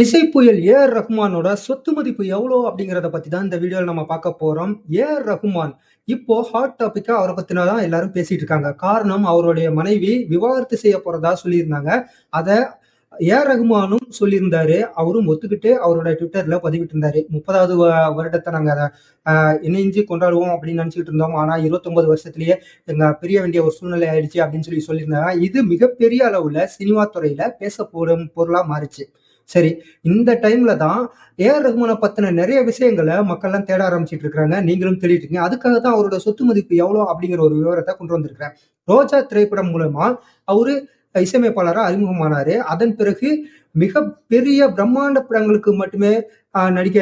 இசை புயல் A R ரஹ்மானோட சொத்து மதிப்பு எவ்வளோ அப்படிங்கிறத பற்றி தான் இந்த வீடியோவில் நம்ம பார்க்க போகிறோம் ஏ ஆர் ரஹ்மான் இப்போ ஹாட் டாப்பிக்காக அவரை பத்தின தான் எல்லாரும் பேசிட்டு இருக்காங்க. காரணம் அவருடைய மனைவி விவாகரத்து செய்ய போகிறதா சொல்லியிருந்தாங்க. அதை ஏ ரகுமானும் ரஹ்மானும் சொல்லியிருந்தாரு. அவரும் ஒத்துக்கிட்டு அவரோட ட்விட்டர்ல பதிவிட்டு இருந்தாரு. முப்பதாவது வருடத்தை நாங்க அதை இணைஞ்சு கொண்டாடுவோம் அப்படின்னு நினைச்சிட்டு இருந்தோம். ஆனா 29 வருஷத்துலயே எங்க பிரிய வேண்டிய ஒரு சூழ்நிலை ஆயிடுச்சு அப்படின்னு சொல்லி சொல்லியிருந்தாங்க. இது மிகப்பெரிய அளவுல சினிமா துறையில பேசப்படும் பொருளா மாறிச்சு. சரி இந்த டைம்ல தான் ஏஆர் ரஹ்மானை பத்தின நிறைய விஷயங்களை மக்கள்லாம் தேட ஆரம்பிச்சிட்டு இருக்காங்க நீங்களும் தேடிட்டு இருக்கீங்க. அதுக்காக தான் அவரோட சொத்து மதிப்பு எவ்வளோ அப்படிங்கிற ஒரு விவரத்தை கொண்டு வந்திருக்கிறேன். ரோஜா திரைப்படம் மூலமா அவரு இசையமைப்பாளராக அறிமுகமானாரு. அதன் பிறகு மிக பெரிய பிரம்மாண்ட படங்களுக்கு மட்டுமே நடிக்க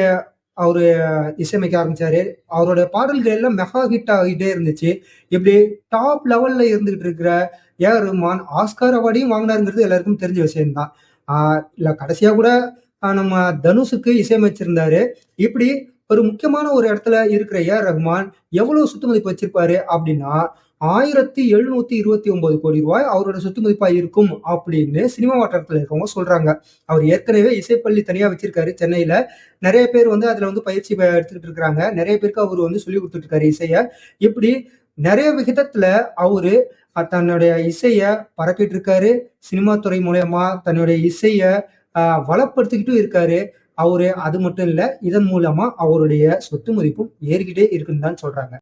அவரு இசையமைக்க ஆரம்பிச்சாரு. அவரோட பாடல்கள் எல்லாம் மெகா ஹிட் ஆகிட்டே இருந்துச்சு. இப்படி டாப் லெவல்ல இருந்துகிட்டு இருக்கிற ஏ ரஹ்மான் ஆஸ்கார் அவார்டையும் வாங்கினாருங்கிறது எல்லாருக்கும் தெரிஞ்ச விஷயம்தான். இல்ல கடைசியா கூட நம்ம தனுஷுக்கு இசையமைச்சிருந்தாரு. இப்படி ஒரு முக்கியமான ஒரு இடத்துல இருக்கிற ஏ ரஹ்மான் எவ்வளவு சுத்து மதிப்பு வச்சிருப்பாரு அப்படின்னா ஆயிரத்தி எழுநூத்தி இருபத்தி ஒன்பது கோடி ரூபாய் அவரோட சொத்து மதிப்பா இருக்கும் அப்படின்னு சினிமா வட்டாரத்துல இருக்கவங்க சொல்றாங்க. அவர் ஏற்கனவே இசைப்பள்ளி தனியா வச்சிருக்காரு சென்னையில. நிறைய பேர் வந்து அதுல வந்து பயிற்சி எடுத்துக்கிட்டு இருக்கிறாங்க நிறைய பேருக்கு அவர் வந்து சொல்லி கொடுத்துட்டு இருக்காரு இசைய. இப்படி நிறைய விகிதத்துல அவரு தன்னுடைய இசைய பரப்பிட்டு இருக்காரு சினிமா துறை மூலயமா தன்னுடைய இசைய வளப்படுத்திக்கிட்டும் இருக்காரு. அவரு அது மட்டும் இல்ல இதன் மூலமா அவருடைய சொத்து மதிப்பும் ஏறிக்கிட்டே இருக்குன்னு தான் சொல்றாங்க.